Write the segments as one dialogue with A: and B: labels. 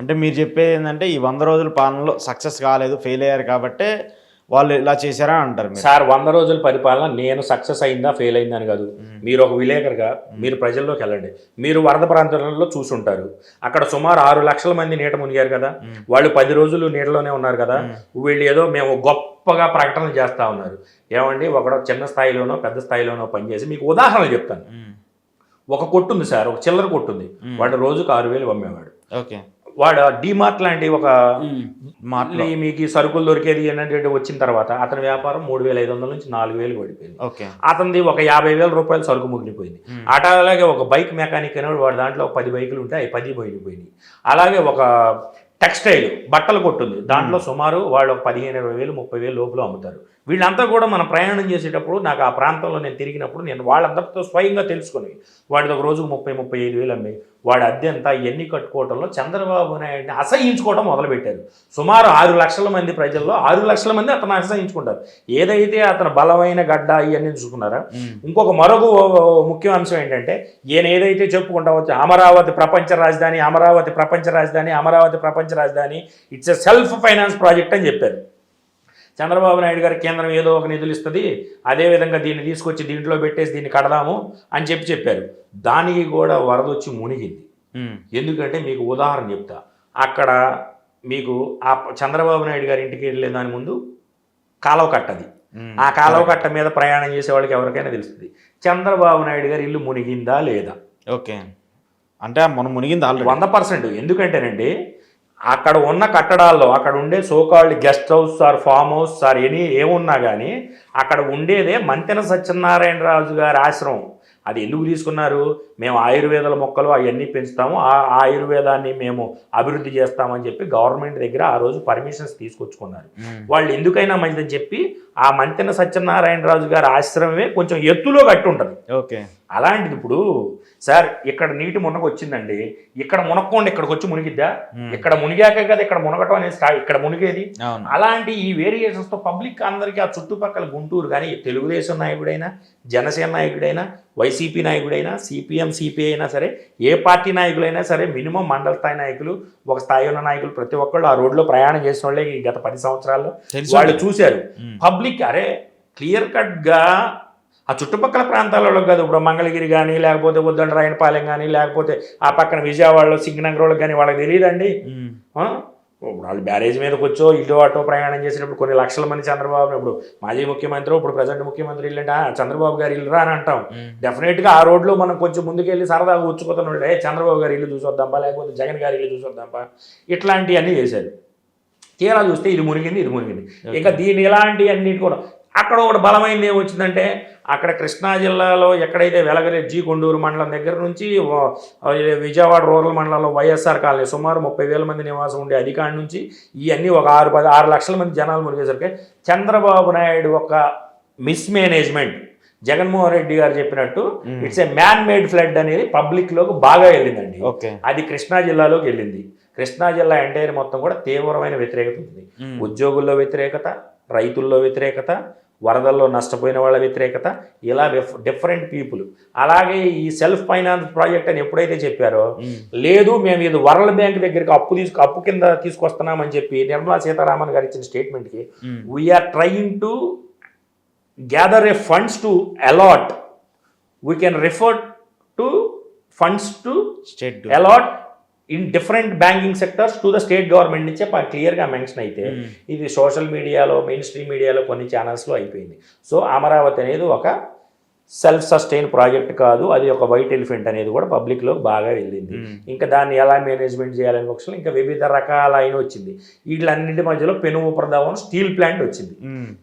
A: అంటే మీరు చెప్పేది ఏంటంటే ఈ వంద రోజుల పాలనలో సక్సెస్ కాలేదు ఫెయిల్ అయ్యారు కాబట్టి వాళ్ళు ఇలా చేశారా అంటారు
B: సార్ వంద రోజుల పరిపాలన నేను సక్సెస్ అయిందా ఫెయిల్ అయిందా అని కాదు. మీరు ఒక విలేకరుగా మీరు ప్రజల్లోకి వెళ్ళండి. మీరు వరద ప్రాంతాలలో చూసుంటారు. అక్కడ సుమారు ఆరు లక్షల మంది నీట మునిగారు కదా. వాళ్ళు పది రోజులు నీటలోనే ఉన్నారు కదా. వీళ్ళు ఏదో మేము గొప్పగా ప్రకటనలు చేస్తా ఉన్నారు. ఏమండి ఒకడో చిన్న స్థాయిలోనో పెద్ద స్థాయిలోనో పనిచేసి మీకు ఉదాహరణలు చెప్తాను. ఒక కొట్టు ఉంది సార్ ఒక చిల్లర కొట్టు ఉంది. వాడు రోజుకు ఆరు వేలు అమ్మేవాడు.
A: ఓకే.
B: వాడు డిమార్ట్ లాంటి ఒక ఈ మీకు సరుకులు దొరికేది ఏంటంటే వచ్చిన తర్వాత అతని వ్యాపారం మూడు వేల ఐదు వందల నుంచి నాలుగు వేలు పడిపోయింది.
A: ఓకే.
B: అతనిది ఒక యాభై వేల రూపాయలు సరుకు ముగిలిపోయింది. అట అలాగే ఒక బైక్ మెకానిక్ అనేవాడు వాడి దాంట్లో ఒక పది బైకులు ఉంటే అవి పది పోయిపోయినాయి అలాగే ఒక టెక్స్టైల్ బట్టలు కొట్టుంది. దాంట్లో సుమారు వాళ్ళు ఒక పదిహేను ఇరవై వేలు ముప్పై వేలు లోపల అమ్ముతారు. వీళ్ళంతా కూడా మనం ప్రయాణం చేసేటప్పుడు నాకు ఆ ప్రాంతంలో నేను తిరిగినప్పుడు నేను వాళ్ళందరితో స్వయంగా తెలుసుకుని వాడిది ఒక రోజుకు ముప్పై ముప్పై ఐదు వేలు అమ్మాయి వాడి అద్దె ఎంత ఇవన్నీ కట్టుకోవడంలో చంద్రబాబు నాయుడిని అసహించుకోవడం మొదలుపెట్టారు. సుమారు ఆరు లక్షల మంది ప్రజల్లో ఆరు లక్షల మంది అతను అసహించుకుంటారు. ఏదైతే అతను బలమైన గడ్డ ఇవన్నీ చూసుకున్నారా. ఇంకొక మరొక ముఖ్య అంశం ఏంటంటే ఈయన ఏదైతే చెప్పుకుంటా వచ్చి అమరావతి ప్రపంచ రాజధాని అమరావతి ప్రపంచ రాజధాని అమరావతి ప్రపంచ రాజధాని it's a self finance project అని చెప్పారు. చంద్రబాబు నాయుడు గారు కేంద్రం ఏదో ఒక నిధులు ఇస్తుంది అదేవిధంగా దీన్ని తీసుకొచ్చి దీంట్లో పెట్టేసి దీన్ని కడదాము అని చెప్పి చెప్పారు. దానికి కూడా వరద వచ్చి మునిగింది. ఎందుకంటే మీకు ఉదాహరణ చెప్తా. అక్కడ మీకు ఆ చంద్రబాబు నాయుడు గారి ఇంటికి వెళ్ళే దాని ముందు కాలువ కట్టది. ఆ కాలువ కట్ట మీద ప్రయాణం చేసే వాళ్ళకి ఎవరికైనా తెలుస్తుంది. చంద్రబాబు నాయుడు గారి ఇల్లు మునిగిందా లేదా?
A: ఓకే. అంటే మనం మునిగింది
B: వంద పర్సెంట్. ఎందుకంటేనండి అక్కడ ఉన్న కట్టడాల్లో అక్కడ ఉండే so called guest house sir farm house sir any ఏమున్నా కానీ అక్కడ ఉండేదే మంతెన సత్యనారాయణరాజు గారి ఆశ్రమం. అది ఎందుకు తీసుకున్నారు? మేము ఆయుర్వేదాల మొక్కలు అవన్నీ పెంచుతాము. ఆ ఆయుర్వేదాన్ని మేము అభివృద్ధి చేస్తామని చెప్పి గవర్నమెంట్ దగ్గర ఆ రోజు పర్మిషన్స్ తీసుకొచ్చుకున్నారు. వాళ్ళు ఎందుకైనా మంచిదని చెప్పి ఆ మంతెన సత్యనారాయణరాజు గారి ఆశ్రమమే కొంచెం ఎత్తులో కట్టి ఉంటుంది
A: ఓకే.
B: అలాంటిది ఇప్పుడు సార్ ఇక్కడ నీటి మునగ వచ్చిందండి. ఇక్కడ మునక్కోండి ఇక్కడికి వచ్చి మునిగిద్దా. ఇక్కడ మునిగాక కదా ఇక్కడ మునగటం అనేది ఇక్కడ మునిగేది? అలాంటి ఈ వేరియేషన్స్తో పబ్లిక్ అందరికీ ఆ చుట్టుపక్కల గుంటూరు కానీ తెలుగుదేశం నాయకుడైనా జనసేన నాయకుడైనా వైసీపీ నాయకుడైనా సిపిఎం సిపిఐ అయినా సరే ఏ పార్టీ నాయకులైనా సరే మినిమం మండల స్థాయి నాయకులు ఒక స్థాయి ఉన్న నాయకులు ప్రతి ఒక్కళ్ళు ఆ రోడ్లో ప్రయాణం చేసిన వాళ్ళే గత పది సంవత్సరాల్లో. వాళ్ళు చూశారు.
A: మ్మ్.
B: పబ్లిక్ అరే క్లియర్ కట్గా ఆ చుట్టుపక్కల ప్రాంతాలలో కాదు. ఇప్పుడు మంగళగిరి కానీ లేకపోతే ఉద్దండ రాయనపాలెం కానీ లేకపోతే ఆ పక్కన విజయవాడలో సింగనగరంలో కానీ వాళ్ళకి తెలియదండి. వాళ్ళు బ్యారేజ్ మీదకి వచ్చో ఇటు అటో ప్రయాణం చేసినప్పుడు కొన్ని లక్షల మంది చంద్రబాబు ఇప్పుడు మాజీ ముఖ్యమంత్రి ఇప్పుడు ప్రజెంట్ ముఖ్యమంత్రి ఇల్లంటే "ఆ, చంద్రబాబు గారి ఇల్లు రా అని అంటాం. డెఫినెట్గా ఆ రోడ్లో మనం కొంచెం ముందుకెళ్ళి సరదాగా ఉచ్చుకుతున్నాడు ఏ చంద్రబాబు గారి ఇల్లు చూసొద్దాంపా లేకపోతే జగన్ గారి ఇల్లు చూసొద్దాంపా? ఇట్లాంటివన్నీ చేశారు. తీరా చూస్తే ఇది మునిగింది ఇది మునిగింది. ఇంకా దీని ఇలాంటి అన్నిటి కూడా. అక్కడ ఒకటి బలమైనది ఏమొచ్చిందంటే అక్కడ కృష్ణా జిల్లాలో ఎక్కడైతే వెలగరే జీ కొండూరు మండలం దగ్గర నుంచి విజయవాడ రూరల్ మండలంలో వైఎస్ఆర్ కాలనీ సుమారు ముప్పై వేల మంది నివాసం ఉండే అధికారి నుంచి ఇవన్నీ ఒక ఆరు పది ఆరు లక్షల మంది జనాలు మునిగేసరికి చంద్రబాబు నాయుడు ఒక మిస్మేనేజ్మెంట్. జగన్మోహన్ రెడ్డి గారు చెప్పినట్టు it's a man made flood అనేది పబ్లిక్లోకి బాగా వెళ్ళిందండి. అది కృష్ణా జిల్లాలోకి వెళ్ళింది. కృష్ణా జిల్లా ఎంటైర్ మొత్తం కూడా తీవ్రమైన వ్యతిరేకత ఉంది. ఉద్యోగుల్లో వ్యతిరేకత రైతుల్లో వ్యతిరేకత వరదల్లో నష్టపోయిన వాళ్ళ వ్యతిరేకత ఇలా డిఫరెంట్ పీపుల్ అలాగే ఈ సెల్ఫ్ ఫైనాన్స్ ప్రాజెక్ట్ అని ఎప్పుడైతే చెప్పారో. లేదు మేము ఇది వరల్డ్ బ్యాంక్ దగ్గరికి అప్పు తీసుకు అప్పు కింద తీసుకొస్తున్నామని చెప్పి నిర్మలా సీతారామన్ గారు ఇచ్చిన స్టేట్మెంట్కి. We are trying to gather a funds to allot we can refer to funds to
A: state
B: allot in different banking sectors to the state government నుంచే క్లియర్గా మెన్షన్ అయితే
A: మ్మ్.
B: ఇది సోషల్ మీడియాలో మెయిన్ స్ట్రీమ్ మీడియాలో కొన్ని ఛానల్స్లో అయిపోయింది సో అమరావతి అనేది ఒక సెల్ఫ్ సస్టైన్ ప్రాజెక్ట్ కాదు అది ఒక వైట్ ఎలిఫెంట్ అనేది కూడా పబ్లిక్లో బాగా వెళ్ళింది.
A: మ్మ్.
B: ఇంకా దాన్ని ఎలా మేనేజ్మెంట్ చేయాలని పక్షంలో ఇంకా వివిధ రకాల అయిన వచ్చింది. వీళ్ళన్నిటి మధ్యలో పెను ప్రధానం స్టీల్ ప్లాంట్ వచ్చింది.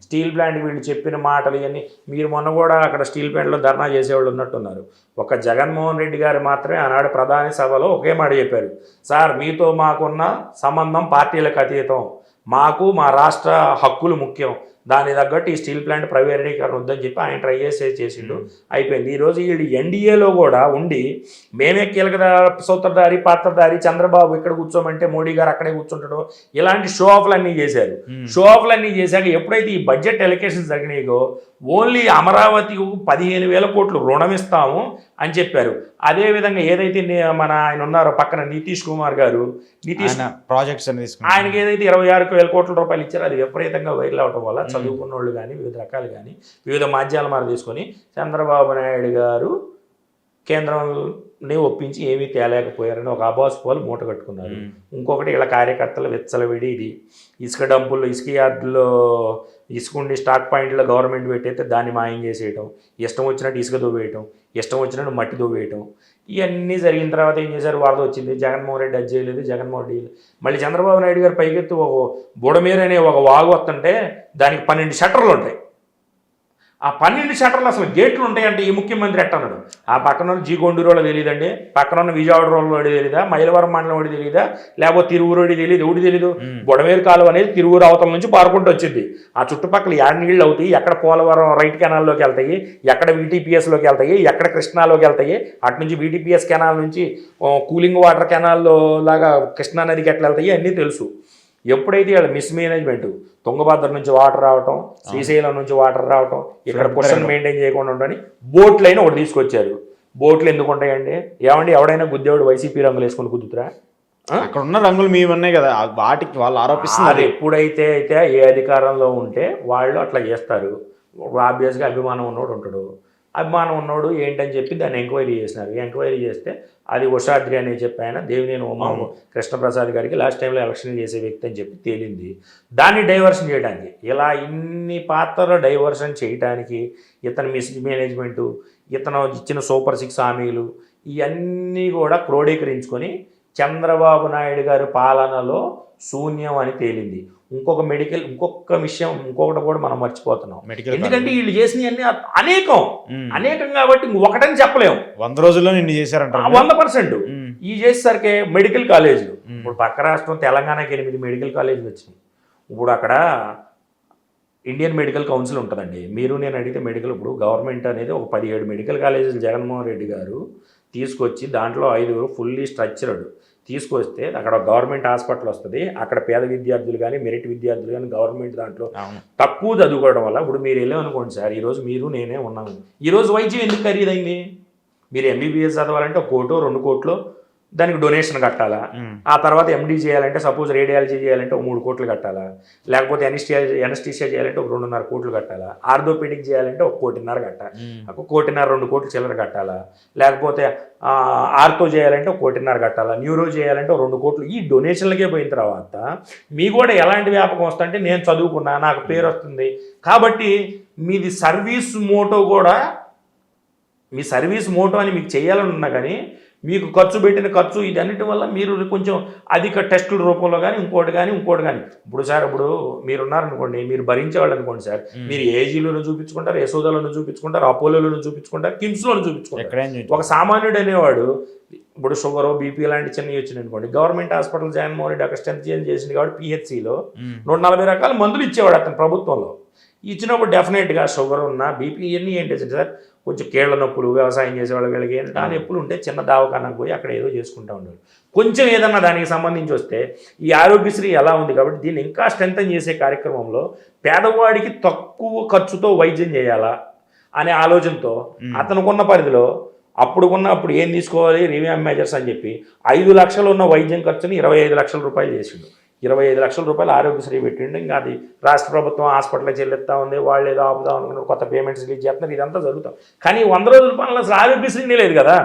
B: స్టీల్ ప్లాంట్ వీళ్ళు చెప్పిన మాటలు ఇవన్నీ మీరు మొన్న కూడా అక్కడ స్టీల్ ప్లాంట్లో ధర్నా చేసేవాళ్ళు ఉన్నట్టున్నారు. ఒక జగన్మోహన్ రెడ్డి గారు మాత్రమే ఆనాడు ప్రధాని సభలో ఒకే మాట చెప్పారు. సార్ మీతో మాకున్న సంబంధం పార్టీలకు అతీతం. మాకు మా రాష్ట్ర హక్కులు ముఖ్యం. దాని తగ్గట్టు ఈ స్టీల్ ప్లాంట్ ప్రైవేటీకరణ వద్దని చెప్పి ఆయన ట్రై చేసే చేసిండు. అయిపోయింది. ఈరోజు వీడు ఎన్డీఏలో కూడా ఉండి మేమే కీలక సూత్రధారి పాత్రధారి చంద్రబాబు ఇక్కడ కూర్చోమంటే మోడీ గారు అక్కడే కూర్చుంటాడు? ఇలాంటి షో ఆఫ్లు అన్నీ చేశారు. షో ఆఫ్లు అన్నీ చేశాక ఎప్పుడైతే ఈ బడ్జెట్ ఎలకేషన్స్ జరిగినాయో ఓన్లీ అమరావతికి పదిహేను వేల కోట్లు రుణం ఇస్తాము అని చెప్పారు. అదేవిధంగా ఏదైతే మన ఆయన ఉన్నారో పక్కన నితీష్ కుమార్ గారు నితీష్
A: ప్రాజెక్ట్స్
B: ఆయనకి ఏదైతే ఇరవై ఆరు వేల కోట్ల రూపాయలు ఇచ్చారో అది విపరీతంగా వైరల్ అవడం వల్ల చదువుకున్న వాళ్ళు కానీ వివిధ రకాలు కానీ వివిధ మాధ్యమాల మరి తీసుకొని చంద్రబాబు నాయుడు గారు కేంద్రంని ఒప్పించి ఏమీ తేలేకపోయారని ఒక అబాస్ పోలు మూట కట్టుకున్నారు. ఇంకొకటి ఇలా కార్యకర్తలు విచ్చలవిడి ఇది. ఇసుక డంపుల్లో ఇసుక యార్డుల్లో ఇసుక ఉండి స్టాక్ పాయింట్లో గవర్నమెంట్ పెట్టయితే దాన్ని మాయం చేసేయటం ఇష్టం వచ్చినట్టు ఇసుక దొవ్వేయటం ఇష్టం వచ్చినట్టు మట్టి దొవ్వేయటం ఇవన్నీ జరిగిన తర్వాత ఏం చేశారు? వరద వచ్చింది. జగన్మోహన్ రెడ్డి అది చేయలేదు జగన్మోహన్ రెడ్డి. మళ్ళీ చంద్రబాబు నాయుడు గారు పైకెత్తి ఒక బుడమేరు అనే ఒక వాగు వస్తుంటే దానికి పన్నెండు షట్టర్లు ఉంటాయి. ఆ పన్నెండు షట్టర్లు అసలు గేట్లు ఉంటాయంటే ఈ ముఖ్యమంత్రి ఎట్టన్నాడు ఆ పక్కన ఉన్న జీ కొండూరు తెలియదండి పక్కన ఉన్న విజయవాడ రోడ్డు తెలియదా మైలవరం మండలం వాడి తెలియదా లేకపోతే తిరువురు తెలియదు ఎవడి తెలీదు? బుడమేరు కాలువ అనేది తిరువురు అవతల నుంచి పారుకుంటూ వచ్చింది. ఆ చుట్టుపక్కల యాడ్ నీళ్ళు అవుతాయి. ఎక్కడ పోలవరం రైట్ కెనాల్లోకి వెళ్తాయి. ఎక్కడ వీటీపీఎస్లోకి వెళ్తాయి. ఎక్కడ కృష్ణాలోకి వెళ్తాయి. అటు నుంచి వీటీపీఎస్ కెనాల్ నుంచి కూలింగ్ వాటర్ కెనాల్లో లాగా కృష్ణా నదికి ఎట్లా వెళ్తాయి? అన్నీ తెలుసు. ఎప్పుడైతే వీళ్ళ మిస్మేనేజ్మెంట్ తుంగభద్ర నుంచి వాటర్ రావటం శ్రీశైలం నుంచి వాటర్ రావటం ఇక్కడ పొజిషన్ మెయింటైన్ చేయకుండా ఉండని బోట్లు అయినా ఒకటి తీసుకొచ్చారు. బోట్లు ఎందుకు ఉంటాయండి? ఏమండి ఎవడైనా గుద్దేవాడు వైసీపీ రంగులు వేసుకొని కుదుతురా
A: అక్కడ ఉన్న రంగులు మీ ఉన్నాయి కదా వాటికి వాళ్ళు ఆరోపిస్తున్నారు.
B: ఎప్పుడైతే అయితే ఏ అధికారంలో ఉంటే వాళ్ళు అట్లా చేస్తారు. ఆబ్వియస్గా అభిమానం ఉన్నోడు ఉంటాడు. అభిమానం ఉన్నోడు ఏంటని చెప్పి దాన్ని ఎంక్వైరీ చేసినారు. ఎంక్వైరీ చేస్తే అది ఉషాద్రి అని చెప్పి ఆయన దేవినేని ఉమా కృష్ణప్రసాద్ గారికి లాస్ట్ టైంలో ఎలక్షన్ చేసే వ్యక్తి అని చెప్పి తేలింది. దాన్ని డైవర్షన్ చేయడానికి ఇలా ఇన్ని పాత్రలు డైవర్షన్ చేయడానికి ఇతని మిస్ మేనేజ్మెంటు ఇతను ఇచ్చిన సూపర్ సిక్స్ హామీలు ఇవన్నీ కూడా క్రోడీకరించుకొని చంద్రబాబు నాయుడు గారి పాలనలో శూన్యం అని తేలింది. ఇంకొక మెడికల్ ఇంకొక విషయం ఇంకొకటి కూడా మనం మర్చిపోతున్నాం.
A: మెడికల్
B: ఎందుకంటే వీళ్ళు చేసినవన్నీ అనేకం. అనేకం కాబట్టి ఒకటని చెప్పలేము
A: వంద రోజుల్లో నిన్ను చేశారంటారు
B: వంద పర్సెంట్. ఈ చేసేసరికి మెడికల్ కాలేజీలు. ఇప్పుడు పక్క రాష్ట్రం తెలంగాణకి ఎనిమిది మెడికల్ కాలేజీలు వచ్చినాయి. ఇప్పుడు అక్కడ ఇండియన్ మెడికల్ కౌన్సిల్ ఉంటుందండి. మీరు నేను అడిగితే మెడికల్ ఇప్పుడు గవర్నమెంట్ అనేది ఒక పదిహేడు మెడికల్ కాలేజీలు జగన్మోహన్ రెడ్డి గారు తీసుకొచ్చి దాంట్లో ఐదుగురు ఫుల్లీ స్ట్రక్చర్డ్ తీసుకొస్తే అక్కడ గవర్నమెంట్ హాస్పిటల్ వస్తుంది. అక్కడ పేద విద్యార్థులు కానీ మెరిట్ విద్యార్థులు కానీ గవర్నమెంట్ దాంట్లో తక్కువ చదువుకోవడం వల్ల ఇప్పుడు మీరు వెళ్ళామనుకోండి సార్ ఈరోజు మీరు నేనే ఉన్నాము ఈరోజు వైద్యం ఎందుకు ఖరీదైంది? మీరు ఎంబీబీఎస్ చదవాలంటే ఒక కోటో రెండు కోట్లు దానికి డొనేషన్ కట్టాలా. ఆ తర్వాత ఎండీ చేయాలంటే సపోజ్ రేడియాలజీ చేయాలంటే ఒక మూడు కోట్లు కట్టాలా? లేకపోతే ఎనిస్టియా ఎనస్టీషియా చేయాలంటే ఒక రెండున్నర కోట్లు కట్టాలా? ఆర్థోపెడిక్ చేయాలంటే ఒక కోటిన్నర కట్టాలి. ఒక కోటిన్నర రెండు కోట్లు చిల్లర కట్టాలా? లేకపోతే ఆ, ఆర్థో చేయాలంటే ఒక కోటిన్నర కట్టాలా? న్యూరో చేయాలంటే ఒక రెండు కోట్లు. ఈ డొనేషన్లకే పోయిన తర్వాత మీ కూడా ఎలాంటి వ్యాపకం వస్తుందంటే నేను చదువుకున్నా నాకు పేరు వస్తుంది. కాబట్టి మీది సర్వీస్ మోటో కూడా మీ సర్వీస్ మోటో అని మీకు చేయాలని ఉన్నా కానీ మీకు ఖర్చు పెట్టిన ఖర్చు ఇదన్నిటి వల్ల మీరు కొంచెం అధిక టెస్టుల రూపంలో కానీ ఇంకోటి కానీ ఇంకోటి కానీ ఇప్పుడు సార్ ఇప్పుడు మీరు ఉన్నారనుకోండి మీరు భరించేవాళ్ళు అనుకోండి సార్. మీరు ఏజీలోనూ చూపించుకుంటారు యశోదలోనూ చూపించుకుంటారు అపోలోలోనూ చూపించుకుంటారు కిమ్స్లోనూ చూపించుకుంటారు. ఒక సామాన్యుడు అనేవాడు ఇప్పుడు షుగర్ బీపీ లాంటి చిన్నవి వచ్చినాయి అనుకోండి గవర్నమెంట్ హాస్పిటల్ జగన్మోహన్ రెడ్డి అక్కడ స్ట్రెంత్ చేంజ్ చేసింది కాబట్టి పిహెచ్సిలో. నూట నలభై రకాల మందులు ఇచ్చేవాడు అతను ప్రభుత్వంలో. ఇచ్చినప్పుడు డెఫినెట్గా షుగర్ ఉన్నా బీపీ ఇవన్నీ ఏంటి సార్? కొంచెం కీళ్ళ నొప్పులు వ్యవసాయం చేసేవాళ్ళు వీళ్ళకి ఏంటంటే ఆ నొప్పులు ఉంటే చిన్న దావకానికి పోయి అక్కడ ఏదో చేసుకుంటూ ఉండేవాడు కొంచెం ఏదన్నా దానికి సంబంధించి వస్తే ఈ ఆరోగ్యశ్రీ ఎలా ఉంది కాబట్టి దీన్ని ఇంకా స్ట్రెంథన్ చేసే కార్యక్రమంలో పేదవాడికి తక్కువ ఖర్చుతో వైద్యం చేయాలా అనే ఆలోచనతో అతనుకున్న పరిధిలో అప్పుడు ఉన్న అప్పుడు ఏం తీసుకోవాలి? రివ్యూ మెజర్స్ అని చెప్పి ఐదు లక్షలు ఉన్న వైద్యం ఖర్చుని ఇరవై ఐదు లక్షల రూపాయలు చేసిండు. ఇరవై ఐదు లక్షల రూపాయలు ఆరోగ్యశ్రీ పెట్టిండు. ఇంకా అది రాష్ట్ర ప్రభుత్వం హాస్పిటల్ చెల్లిస్తా ఉంది. వాళ్ళు ఏదో ఆపుదాం అనుకున్నారు. కొత్త పేమెంట్స్ రిలీజ్ చేస్తున్నారు. ఇదంతా జరుగుతాం. కానీ వంద రోజుల పనులు అసలు ఆరోగ్యశ్రీనే లేదు కదా.